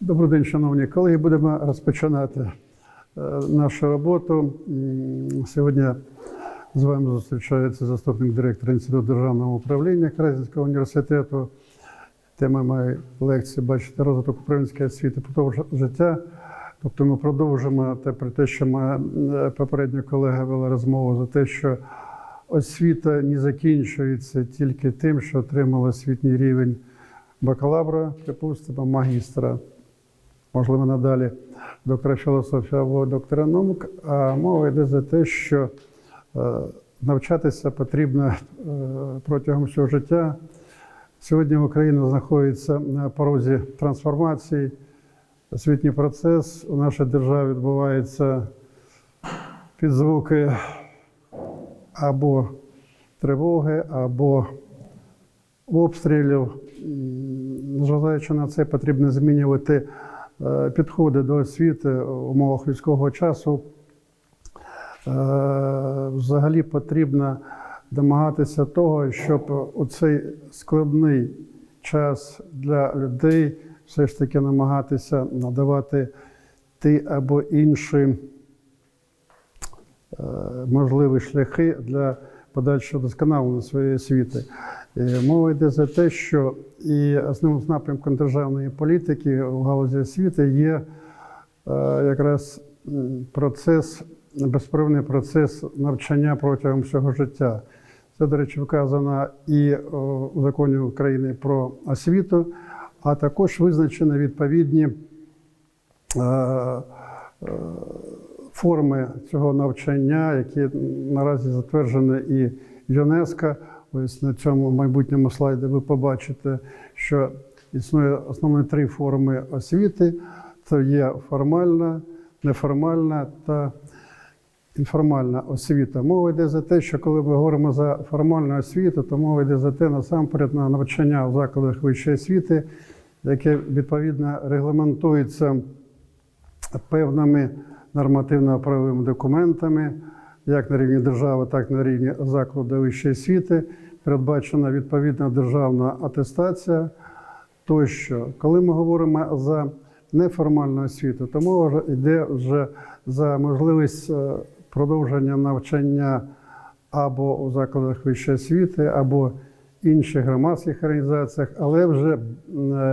Добрий день, шановні колеги. Будемо розпочинати е, нашу роботу. Сьогодні з вами зустрічається заступник директора Інституту державного управління Красненського університету. Тема моєї лекції бачите розвиток української освіти продовж життя. Тобто ми продовжимо те про те, що моя е, попередня колега вела розмову за те, що освіта не закінчується тільки тим, що отримала освітній рівень бакалавра, припустимо, магістра, можливо, надалі доктора філософії або доктора наук. А мова йде за те, що е, навчатися потрібно е, протягом всього життя. Сьогодні Україна знаходиться на порозі трансформації. Освітній процес у нашій державі відбувається під звуки або тривоги, або обстрілів. Зважаючи на це, потрібно змінювати е, підходи до освіти в умовах військового часу. Е, Взагалі потрібно домагатися того, щоб у цей складний час для людей все ж таки намагатися надавати ті або інші е, можливі шляхи для подальшого досконалення своєї освіти. Е, Мова йде за те, що і основним напрямком державної політики у галузі освіти є е, якраз процес, безперервний процес навчання протягом всього життя. Це, до речі, вказано і о, у законі України про освіту, а також визначено відповідні е, е, форми цього навчання, які наразі затверджені і ЮНЕСКО. Ось на цьому майбутньому слайді ви побачите, що існує основні три форми освіти: це є формальна, неформальна та інформальна освіта. Мова йде за те, що коли ми говоримо за формальну освіту, то мова йде за те насамперед на навчання в закладах вищої освіти, яке відповідно регламентується певними нормативно-правовими документами, як на рівні держави, так і на рівні закладу вищої освіти. Передбачена відповідна державна атестація тощо. Коли ми говоримо за неформальну освіту, то мова йде вже за можливість е, продовження навчання або у закладах вищої освіти, або інших громадських організаціях, але вже е,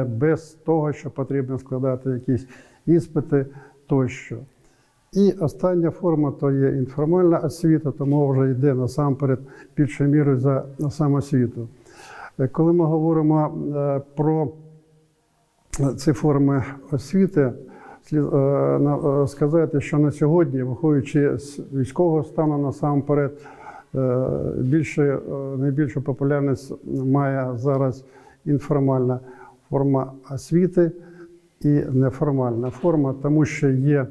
без того, що потрібно складати якісь іспити тощо. І остання форма то є інформальна освіта, тому вже йде насамперед більшою мірою за самосвіту. Е, Коли ми говоримо е, про ці форми освіти, слід е, е, сказати, що на сьогодні, виходячи з військового стану насамперед, е, більше, е, найбільшу популярність має зараз інформальна форма освіти і неформальна форма, тому що є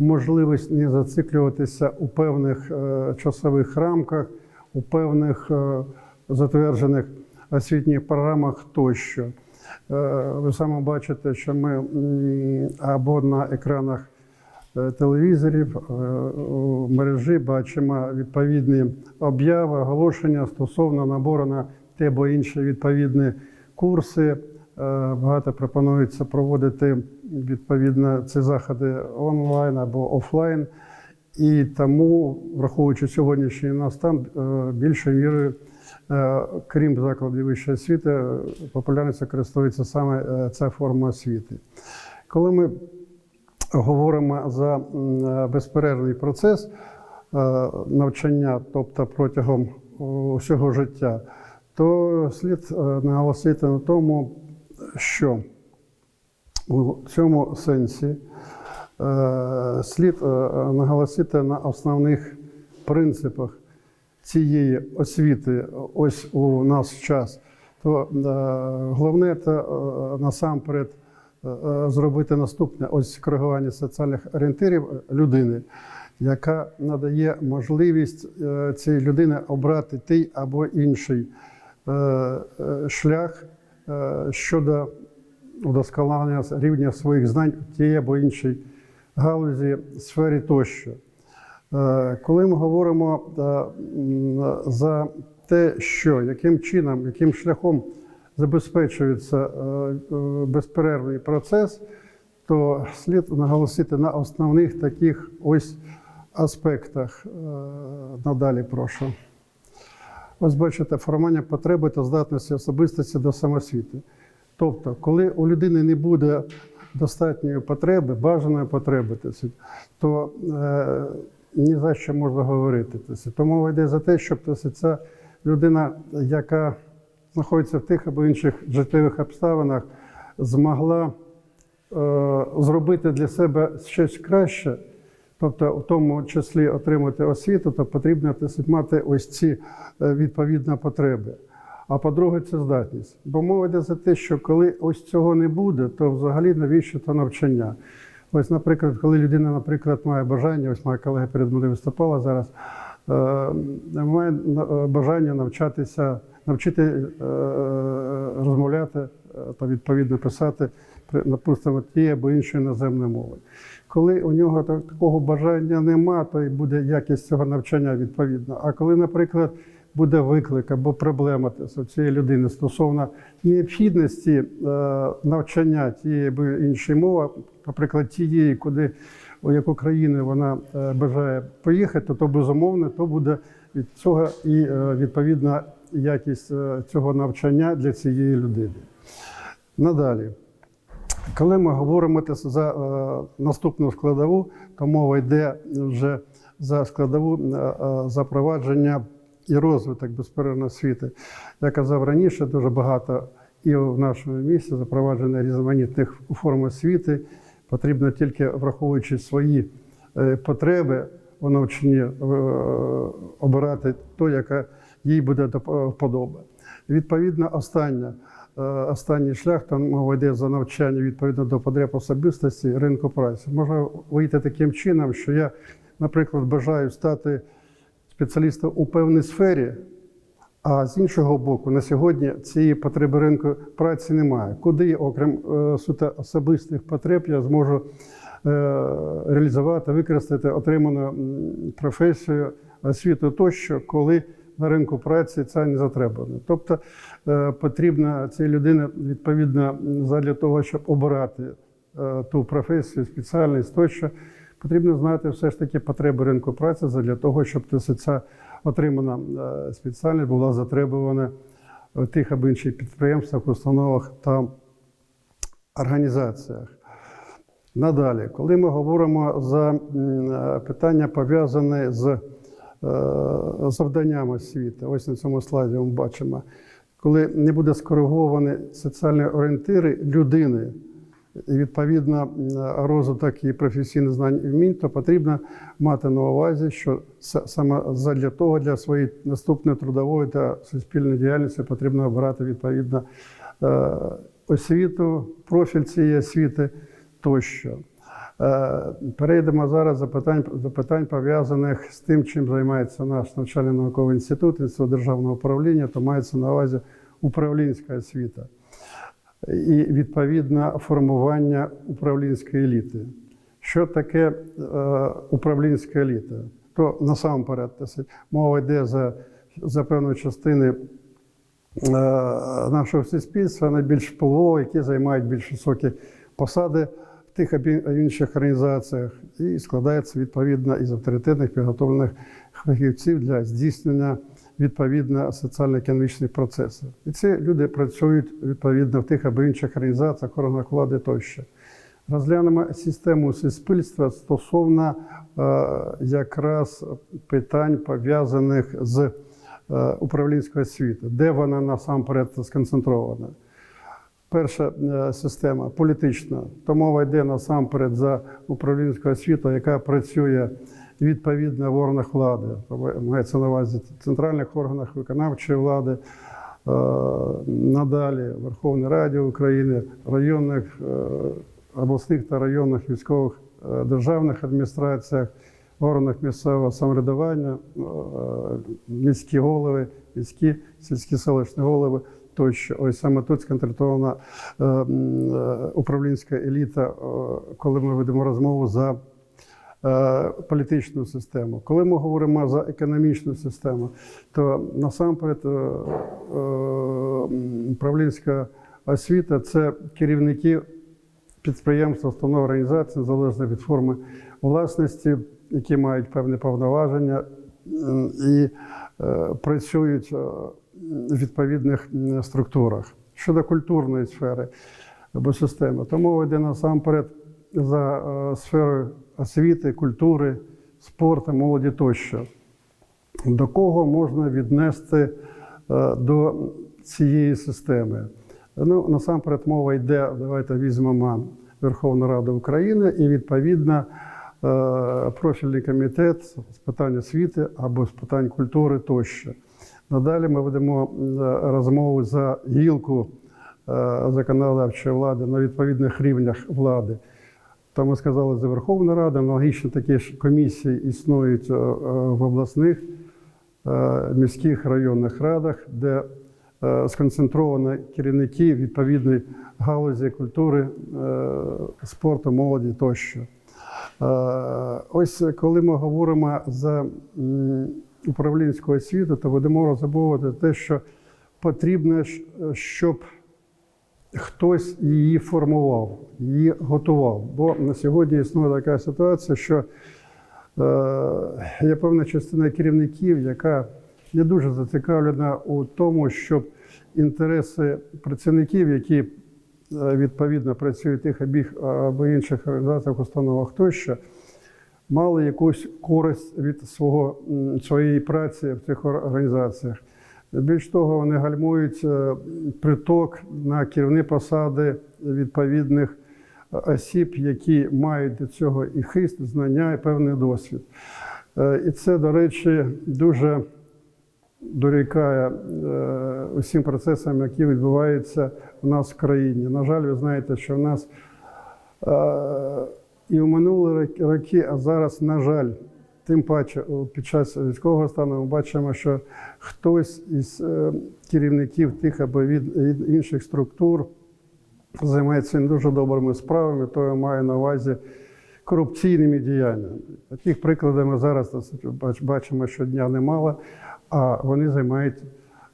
можливість не зациклюватися у певних е, часових рамках, у певних е, затверджених освітніх програмах тощо. Е, Ви саме бачите, що ми або на екранах телевізорів у мережі бачимо відповідні обяви, оголошення стосовно набору на те або інші відповідні курси. Е, Багато пропонується проводити відповідно ці заходи онлайн або офлайн. І тому, враховуючи сьогоднішній нас стан, е, більшою мірою, е, крім закладів вищої освіти, популярністю користується саме ця форма освіти. Коли ми говоримо за безперервний процес навчання, тобто протягом усього життя, то слід наголосити на тому, що у цьому сенсі е, слід е, наголосити на основних принципах цієї освіти ось у нас час. То е, головне це насамперед зробити наступне ось коригування соціальних орієнтирів людини, яка надає можливість цієї людини обрати той або інший шлях щодо удосконалення рівня своїх знань в тій або іншій галузі, сфері тощо. Е, Коли ми говоримо е, за те, що яким чином, яким шляхом забезпечується е, е, безперервний процес, то слід наголосити на основних таких ось аспектах. Е, Надалі прошу. Ось бачите, формування потреби та здатності особистості до самосвіти. Тобто, коли у людини не буде достатньої потреби, бажаної потреби, то е, ні за що можна говорити. то. Мова йде за те, щоб ця людина, яка знаходиться в тих або інших життєвих обставинах, змогла е, зробити для себе щось краще, тобто в тому числі отримати освіту, то потрібно мати ось ці е, відповідні потреби. А по-друге, це здатність. Бо мова йде за те, що коли ось цього не буде, то взагалі навіщо то навчання? Ось, наприклад, коли людина, наприклад, має бажання, ось моя колега перед мною виступала зараз, е, має е, бажання навчатися, навчити розмовляти та відповідно писати, при- напустимо, ті або інші іноземні мови. Коли у нього так- такого бажання нема, то і буде якість цього навчання відповідна. А коли, наприклад, буде виклик або проблема у цієї людини стосовно необхідності е, навчання тієї або іншої мови, наприклад, тієї, куди у яку країну вона е, бажає поїхати, то безумовно то буде від цього і е, відповідна якість цього навчання для цієї людини. Надалі. Коли ми говоримо за е, наступну складову, то мова йде вже за складову е, е, запровадження і розвиток безперервної освіти. Я казав раніше, дуже багато і в нашому місті запровадження різноманітних форм освіти. Потрібно тільки враховуючи свої потреби у навчанні, обирати ту, яка їй буде до вподоби. Відповідно, остання останній шлях, там мова йде за навчання відповідно до потреб особистості ринку праці. Можна вийти таким чином, що я, наприклад, бажаю стати спеціалістом у певній сфері, а з іншого боку, на сьогодні цієї потреби ринку праці немає. Куди, окрім е, суто особистих потреб, я зможу е, реалізувати, використати отриману професію, освіту тощо, коли на ринку праці це не затребувано. Тобто е, потрібно цій людині відповідно для того, щоб обирати е, ту професію, спеціальність тощо, потрібно знати все ж таки потреби ринку праці для того, щоб ця отримана е, спеціальність була затребувана в тих або інших підприємствах, установах та організаціях. Надалі, коли ми говоримо за е, питання, пов'язане з е, завданнями освіти, ось на цьому слайді ми бачимо, коли не буде скориговані соціальні орієнтири людини, і відповідно розвиток і професійних знань і вмінь, то потрібно мати на увазі, що саме для того, для своєї наступної трудової та суспільної діяльності потрібно обирати відповідно е, освіту, профіль цієї освіти тощо. Е, Перейдемо зараз до питань, до питань пов'язаних з тим, чим займається наш навчально-науковий інститут, інститут державного управління, то мається на увазі управлінська освіта і відповідно формування управлінської еліти. Що таке е, управлінська еліта? То насамперед мова йде за, за певної частини е, нашого суспільства, найбільш впливові, які займають більш високі посади тих або інших організаціях, і складається відповідно із авторитетних підготовлених фахівців для здійснення відповідно соціально-економічних процесів. І ці люди працюють відповідно в тих або інших організаціях, органах влади тощо. Розглянемо систему суспільства стосовно е, якраз питань пов'язаних з е, управлінською освітою, де вона насамперед сконцентрована. Перша е, система політична, то мова йде насамперед за управлінську освіту, яка працює відповідно в органах влади. Мається на увазі центральних органах виконавчої влади, е, надалі Верховній Раді України, районних, е, обласних та районних військових державних адміністраціях, органах місцевого самоврядування, міські голови, міські сільські селищні голови. Тощо, ось саме тут сконцентрована е, е, управлінська еліта, е, коли ми ведемо розмову за політичну систему. Коли ми говоримо за економічну систему, то насамперед управлінська освіта це керівники підприємств, установ організацій, залежно від форми власності, які мають певні повноваження і працюють відповідних структурах. Щодо культурної сфери або системи, то мова йде насамперед за е, сферою освіти, культури, спорту, молоді тощо. До кого можна віднести е, до цієї системи? Ну, насамперед, мова йде, давайте візьмемо Верховну Раду України і відповідно е, профільний комітет з питань освіти або з питань культури тощо. Надалі ми ведемо розмову за гілку е, законодавчої влади на відповідних рівнях влади. Там ми сказали за Верховну Раду, аналогічно такі ж комісії існують е, е, в обласних міських районних радах, де сконцентровані керівники відповідної галузі культури, спорту, молоді тощо. Ось коли ми говоримо за управлінську освіту, то будемо розумовувати те, що потрібно, щоб хтось її формував, її готував. Бо на сьогодні існує така ситуація, що е, є певна частина керівників, яка не дуже зацікавлена у тому, щоб інтереси працівників, які е, відповідно працюють тих або інших організаціях, установах тощо, мали якусь користь від свого, своєї праці в цих організаціях. Більш того, вони гальмують е, приток на керівні посади відповідних е, осіб, які мають до цього і хист, знання, і певний досвід. Е, І це, до речі, дуже дорікає усім процесам, які відбуваються у нас в країні. На жаль, ви знаєте, що в нас і в минулі роки, а зараз, на жаль, тим паче під час військового стану ми бачимо, що хтось із е, керівників тих або від інших структур займається не дуже добрими справами, то я маю на увазі корупційними діяннями. Таких прикладів ми зараз бачимо щодня немало, а вони займають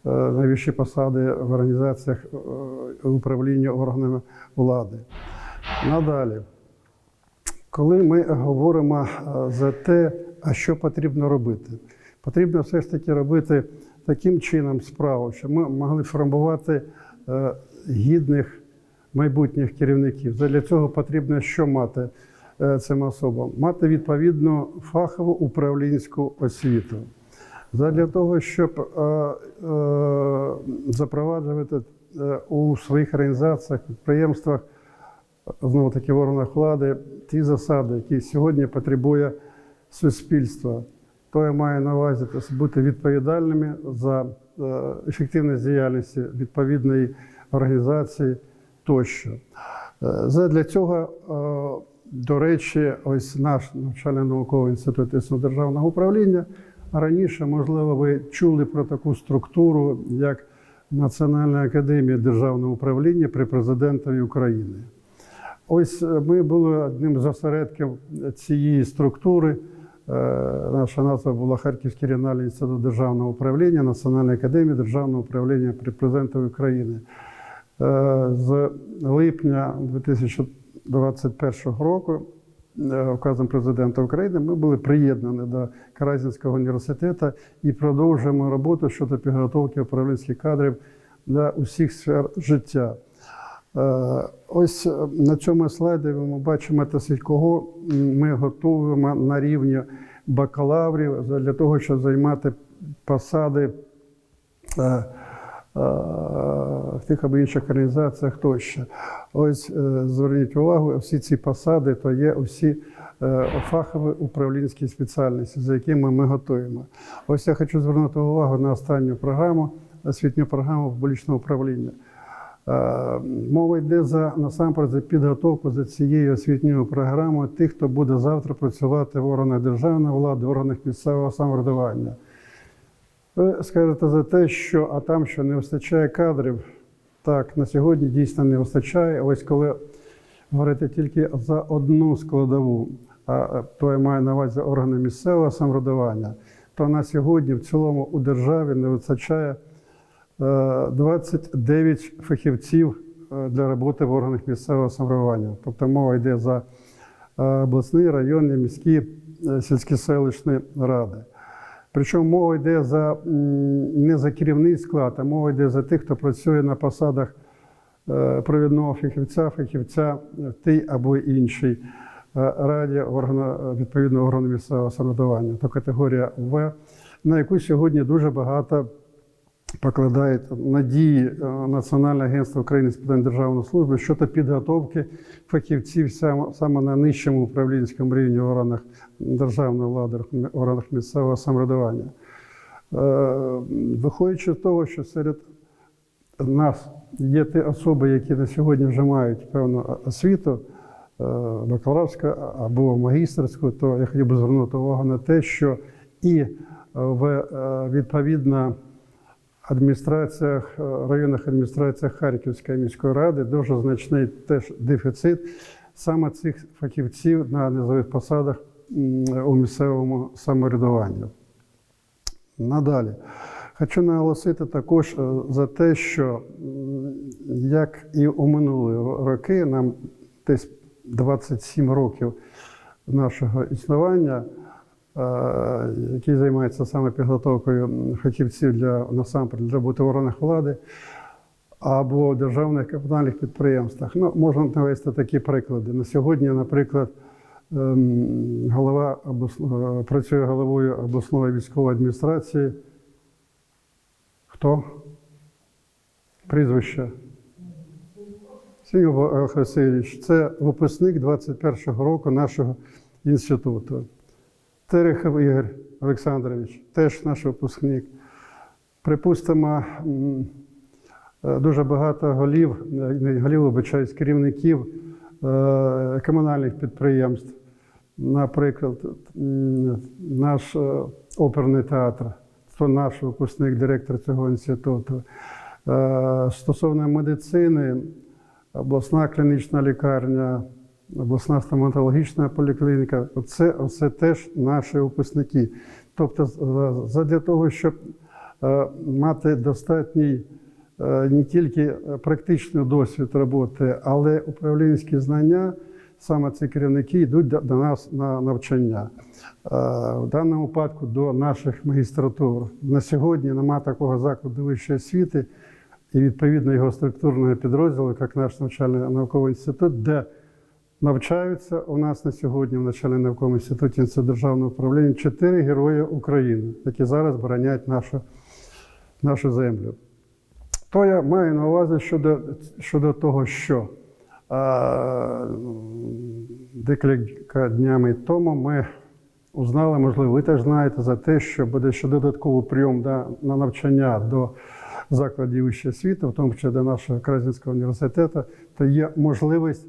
е, найвищі посади в організаціях управління органами влади. Надалі. Коли ми говоримо е, за те, а що потрібно робити, потрібно все ж таки робити таким чином справу, щоб ми могли формувати е, гідних майбутніх керівників. Для цього потрібно що мати е, цим особам? Мати відповідну фахову управлінську освіту. Задля того, щоб запроваджувати у своїх організаціях, підприємствах знову таки в влади ті засади, які сьогодні потребує суспільство. То я маю на увазі бути відповідальними за е, ефективність діяльності відповідної організації тощо. Е, Задля цього, е, до речі, ось наш навчально-науковий інститут існує державного управління. Раніше, можливо, ви чули про таку структуру, як Національна академія державного управління при президентові України. Ось е, ми були одним з осередків цієї структури. Е, Наша назва була Харківський регіональний інститут державного управління, Національної академії державного управління при президентові України. Е, З липня 2021 року указом президента України ми були приєднані до Каразінського університету і продовжуємо роботу щодо підготовки управлінських кадрів для усіх сфер життя. Е, Ось е, на цьому слайді ми бачимо досить кого ми готуємо на рівні бакалаврів для того, щоб займати посади е, в тих або інших організаціях тощо. Ось зверніть увагу, всі ці посади то є усі фахові управлінські спеціальності, за якими ми готуємо. Ось я хочу звернути увагу на останню програму, освітню програму публічного управління. Е, Мова йде за насамперед за підготовку за цією освітньою програмою тих, хто буде завтра працювати в органах державної влади, в органах місцевого самоврядування. Ви скажете за те, що а там що не вистачає кадрів. Так, на сьогодні дійсно не вистачає. Ось коли говорити тільки за одну складову, а то я маю на увазі органи місцевого самоврядування, то на сьогодні в цілому у державі не вистачає 29 фахівців е, для роботи в органах місцевого самоврядування. Тобто мова йде за е, обласні, районні, міські, е, сільські селищні ради. Причому мова йде за не за керівний склад, а мова йде за тих, хто працює на посадах е, провідного фахівця, фахівця в тій або іншій е, раді органу, відповідного органу місцевого самоврядування, то категорія В, на яку сьогодні дуже багато покладає надії е, Національне агентство України з питань державної служби щодо підготовки фахівців саме, на нижчому управлінському рівні в органах державної влади, в органах місцевого самоврядування. Е, Виходячи з того, що серед нас є ті особи, які на сьогодні вже мають певну освіту, е, бакалаврську або магістерську, то я хотів би звернути увагу на те, що і в відповідно адміністраціях, е, районних адміністраціях Харківської міської ради дуже значний теж дефіцит саме цих фахівців на низових посадах у місцевому самоврядуванні. Надалі. Хочу наголосити також е, за те, що як і у минулі роки, нам десь 27 років нашого існування, який займається саме підготовкою фахівців для насамперед для роботи в органах влади або державних комунальних підприємствах. Ну, можна навести такі приклади. На сьогодні, наприклад, ем, голова е, працює головою обласної військової адміністрації. Хто? Прізвище. Сіньов Олег Васильович. Це випускник 21-го року нашого інституту. Терехов Ігор Олександрович, теж наш випускник. Припустимо, е, дуже багато голів, не голів, вибачаюсь, керівників е, комунальних підприємств. Наприклад, наш е, оперний театр, це наш випускник, директор цього інституту. Стосовно медицини, обласна клінічна лікарня, обласна стоматологічна поліклініка це все теж наші випускники. Тобто, задля того, щоб е, мати достатній е, не тільки практичний досвід роботи, але управлінські знання, саме ці керівники йдуть до, нас на навчання. Е, В даному випадку до наших магістратур. На сьогодні немає такого закладу вищої освіти і відповідно його структурного підрозділу, як наш навчальний науковий інститут, де навчаються у нас на сьогодні в навчальному науковому інституті державного управління чотири герої України, які зараз боронять нашу, нашу землю. То я маю на увазі щодо, щодо того, що а, декілька днями тому ми узнали, можливо, ви теж знаєте за те, що буде ще додатковий прийом да, на навчання до закладів вищої освіти, в тому числі до нашого Красненського університету, то є можливість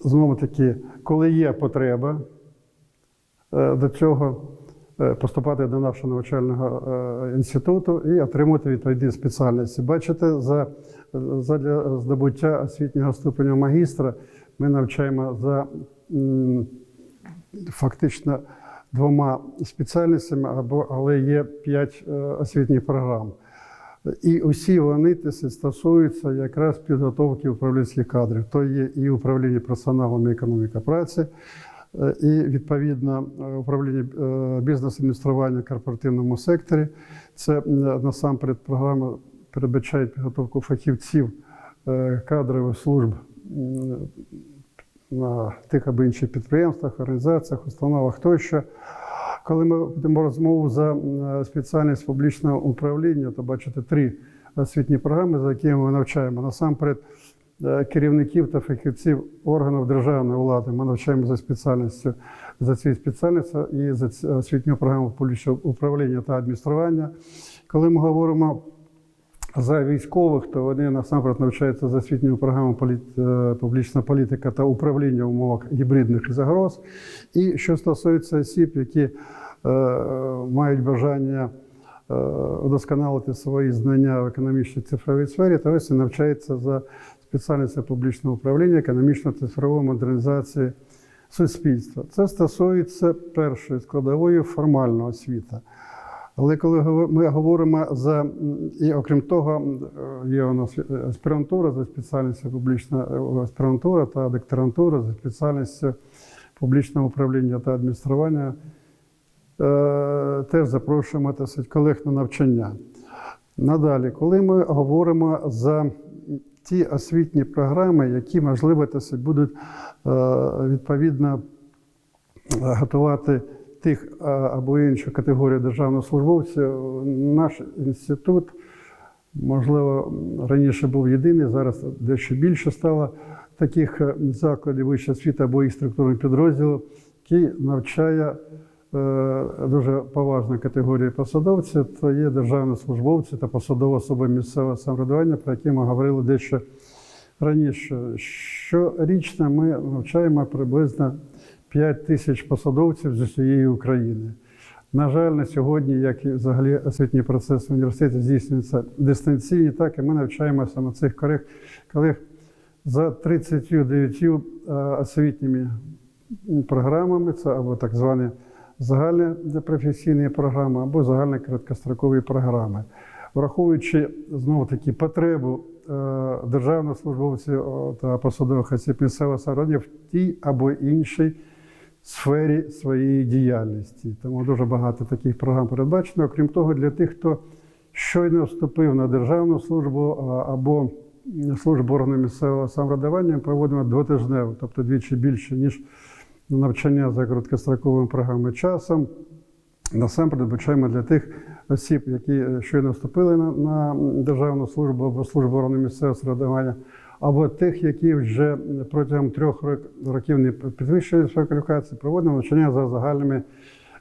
знову таки, коли є потреба е, до цього е, поступати до нашого навчального е, інституту і отримати відповідні спеціальності. Бачите, за, за здобуття освітнього ступеня магістра ми навчаємо за фактично двома спеціальностями, або, але є п'ять е, освітніх програм. І усі вони стосуються якраз підготовки управлінських кадрів. То є і управління персоналом і економіка праці, е, і відповідно е, управління е, бізнес-адміністрування в корпоративному секторі. Це насамперед програма передбачає підготовку фахівців кадрових служб на тих або інших підприємствах, організаціях, установах тощо. Коли ми ведемо розмову за спеціальність публічного управління, то бачите три освітні програми, за якими ми навчаємо насамперед е, керівників та фахівців органів державної влади. Ми навчаємо за спеціальністю за цією спеціальністю і за освітню програму публічного управління та адміністрування. Коли ми говоримо за військових, то вони насамперед навчаються за освітньою програмою е, публічна політика та управління в умовах гібридних загроз. І що стосується осіб, які е, мають бажання е, удосконалити свої знання в економічній цифровій сфері, то ось і навчаються за спеціальністю публічного управління, економічно-цифрової модернізації суспільства. Це стосується першої складової формальна освіта. Але коли ми говоримо за і окрім того, є у нас аспірантура за спеціальністю публічна е, аспірантура та докторантура за спеціальністю публічного управління та адміністрування. Е, Теж запрошуємо так колег на навчання. Надалі, коли ми говоримо за ті освітні програми, які, можливо, будуть е, відповідно готувати тих або іншу категорію державних службовців, наш інститут, можливо, раніше був єдиний, зараз дещо більше стало таких е, закладів вищої освіти або їх структурних підрозділів, які навчає е, дуже поважна категорія посадовців, то є державні службовці та посадові особи місцевого самоврядування, про які ми говорили дещо раніше. Щорічно ми навчаємо приблизно 5 тисяч посадовців з усієї України. На жаль, на сьогодні, як і взагалі освітній процес в університеті здійснюється дистанційно, так і ми навчаємо саме цих колег, колег за 39 е, освітніми програмами, це або так звані загальні професійні програми, або загальні короткострокові програми. Враховуючи знову таки потребу е, державних службовців е, та посадових осіб місцевого самоврядування в тій або іншій сфері своєї діяльності. Тому дуже багато таких програм передбачено. Окрім того, для тих, хто щойно вступив на державну службу або службу органу місцевого самоврядування, проводимо двотижнево, тобто двічі більше, ніж навчання за короткостроковими програмами часом. Насамперед передбачаємо для тих осіб, які щойно вступили на, на державну службу або службу органу місцевого самоврядування, або тих, які вже протягом трьох років не підвищили свою кваліфікацію, проводимо навчання за загальними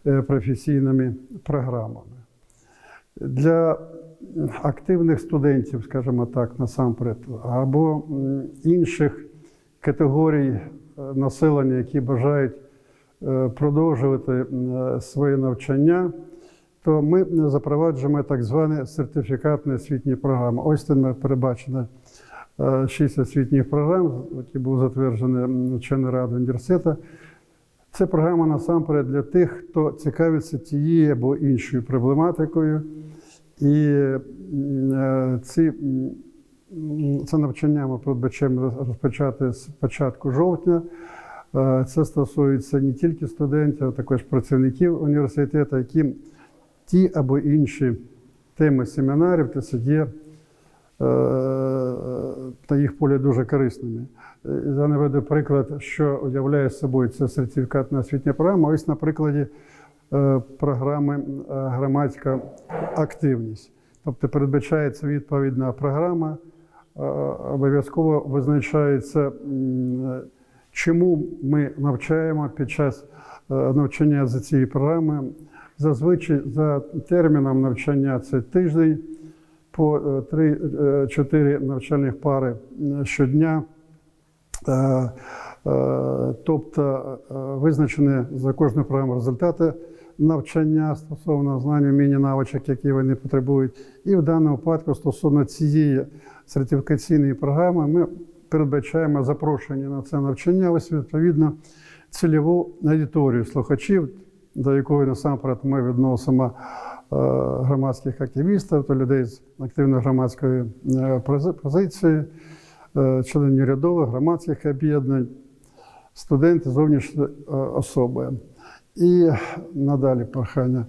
е, професійними програмами. Для активних студентів, скажімо так, насамперед, або інших категорій е, населення, які бажають е, продовжувати своє навчання, то ми запроваджуємо так звані сертифікатні освітні програми. Ось тут ми перебачено е, шість освітніх програм, які були затверджені вченою радою університету. Це програма насамперед для тих, хто цікавиться тією або іншою проблематикою. І е, ці, це навчання ми передбачаємо розпочати з початку жовтня. Е, Це стосується не тільки студентів, а також працівників університету, які ті або інші теми семінарів це є е, на їх полі дуже корисними. Е, Я наведу приклад, що уявляє собою ця сертифікатна освітня програма. Ось на прикладі е, програми е, громадська активність. Тобто передбачається відповідна програма, е, обов'язково визначається, е, чому ми навчаємо під час е, навчання за цією програмою. Зазвичай за терміном навчання це тиждень по 3-4 навчальних пари е, щодня. Е, е, Тобто е, визначені за кожну програму результати навчання стосовно знань, вміння, навичок, які вони потребують. І в даному випадку стосовно цієї сертифікаційної програми ми передбачаємо запрошення на це навчання, ось відповідно цільову аудиторію слухачів, до якої насамперед ми відносимо е, громадських активістів та людей з активною громадською е, пози- позицією, е, членів урядових, громадських об'єднань, студенти, зовнішні е, особи. І надалі прохання.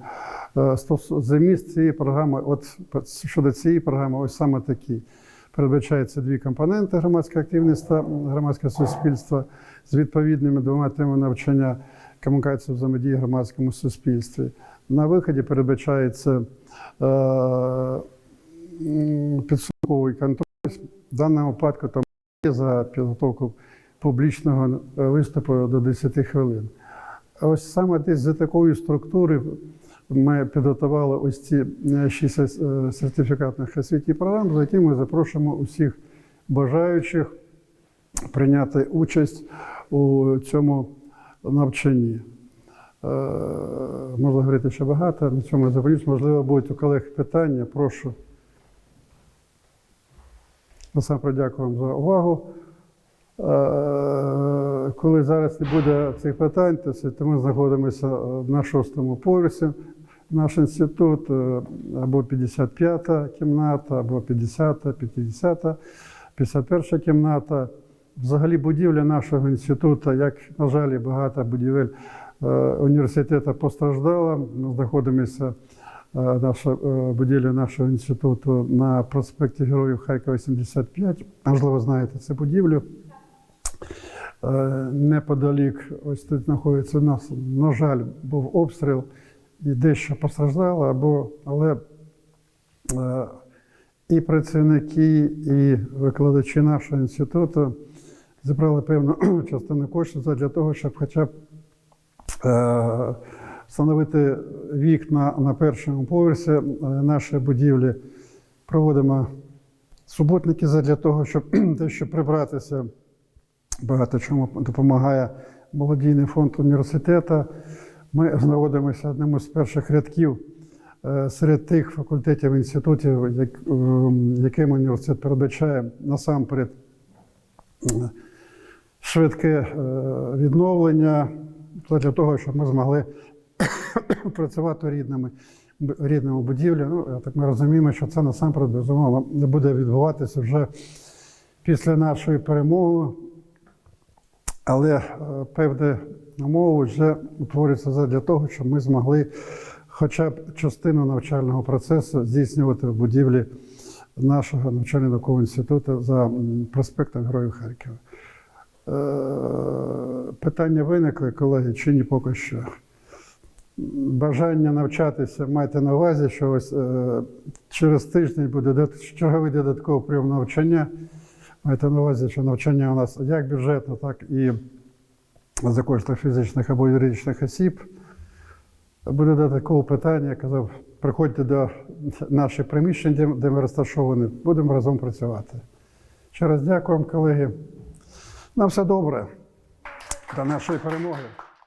Е, Заміст цієї програми, от щодо цієї програми, ось саме такі. Передбачається дві компоненти громадська активність та громадське суспільство з відповідними двома темами навчання комунікації взаємодії громадському суспільстві. На виході передбачається е, підсумковий контроль. В даному випадку там є за підготовку публічного е, виступу до 10 хвилин. Ось саме десь за такої структури ми підготували ось ці е, шість е, сертифікатних освітніх програм, за які ми запрошуємо усіх бажаючих прийняти участь у цьому навчанні. Е, Можна говорити ще багато, на цьому я. Можливо, будуть у колег питання. Прошу. Насамперед дякую вам за увагу. Е, Коли зараз не буде цих питань, то ми знаходимося е, на шостому поверсі. Наш інститут або 55-та кімната, або 50-та, 50-та, 51-та кімната. Взагалі будівля нашого інституту, як, на жаль, багато будівель е, університету постраждала. Ми знаходимося е, наша е, будівля нашого інституту на проспекті Героїв Харкова 75. Можливо, знаєте цю будівлю. Неподалік, ось тут знаходиться у нас, на жаль, був обстріл і дещо постраждало, або, але і працівники, і викладачі нашого інституту зібрали певну частину коштів для того, щоб хоча б встановити вікна на першому поверсі е, нашої будівлі. Проводимо суботники для того, щоб дещо прибратися. Багато чому допомагає молодійний фонд університету. Ми знаходимося одним з перших рядків е, серед тих факультетів інститутів, е, яким університет передбачає насамперед е, швидке е, відновлення для того, щоб ми змогли працювати рідними, рідними будівлі. Ну, так ми розуміємо, що це насамперед безумовно буде відбуватися вже після нашої перемоги. Але е, певні умови вже утворюються для того, щоб ми змогли хоча б частину навчального процесу здійснювати в будівлі нашого навчально-наукового інституту за проспектом Героїв Харкова. Е, Питання виникли, колеги, чи ні поки що. Бажання навчатися майте на увазі, що ось е, через тиждень буде черговий додатковий прийом навчання. Майте на увазі, що навчання у нас як бюджетне, так і за кошти фізичних або юридичних осіб. Буде додаткове питання, я казав, приходьте до наших приміщень, де ми розташовані, будемо разом працювати. Ще раз дякую вам, колеги. На все добре. До нашої перемоги.